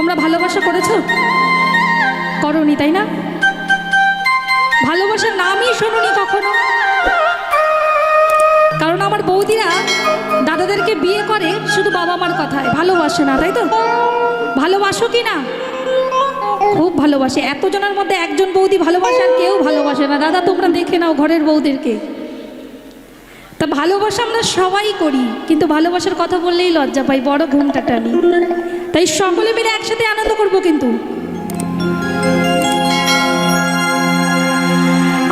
তোমরা ভালোবাসা করেছ? করনি, তাই না? ভালোবাসার নামই শোনোনি কখনো। কারণ আমার বৌদিরা দাদাদেরকে বিয়ে করে শুধু বাবা মার কথায়। ভালোবাসে না, তাই তো? ভালোবাসো কি না? খুব ভালোবাসে। এতজনের মধ্যে একজন বৌদি ভালোবাসে আর কেউ ভালোবাসে না। দাদা, তোমরা দেখে নাও ঘরের বৌদেরকে তা ভালোবাসা আমরা সবাই করি, কিন্তু ভালোবাসার কথা বললেই লজ্জা পাই, বড় ঘুমটা টানি। তাই সকলে মিলে একসাথে আনন্দ করব কিন্তু।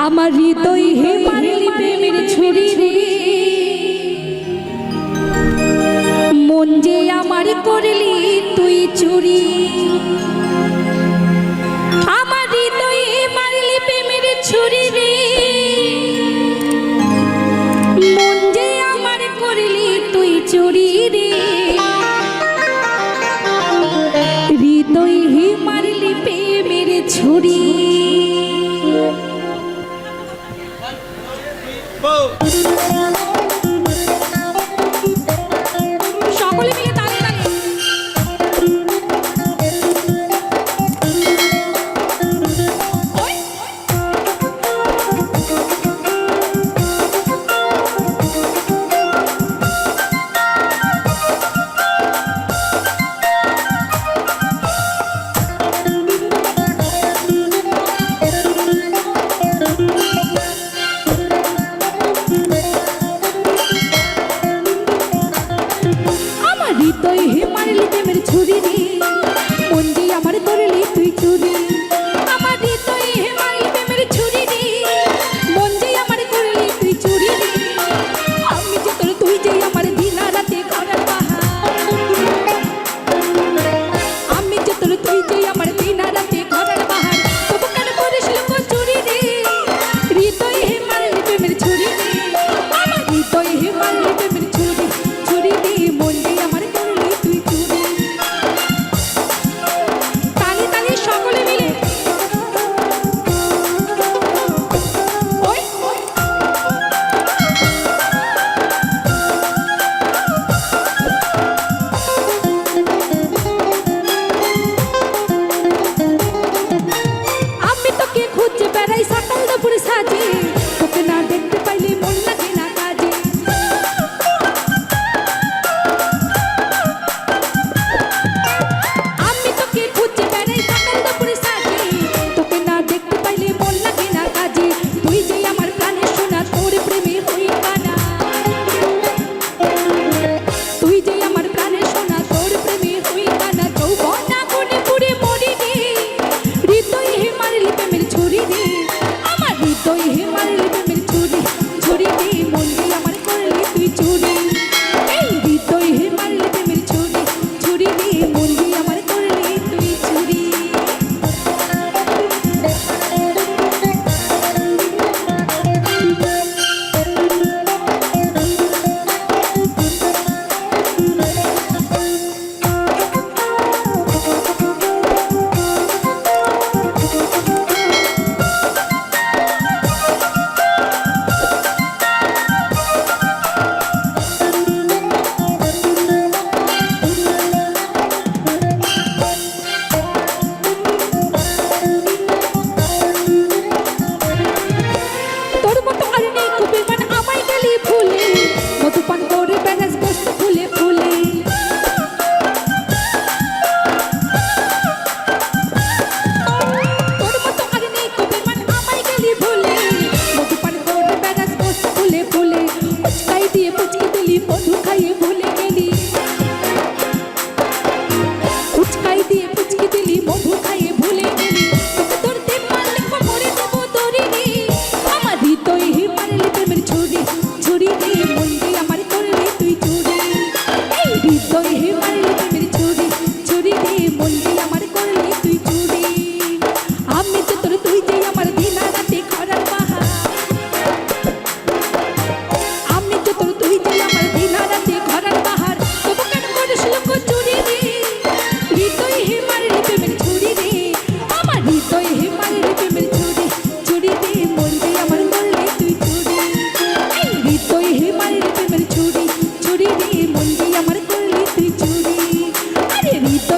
আমার হৃদয় হে মারিলি ছুরি Whoa.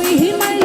ওই হিমায়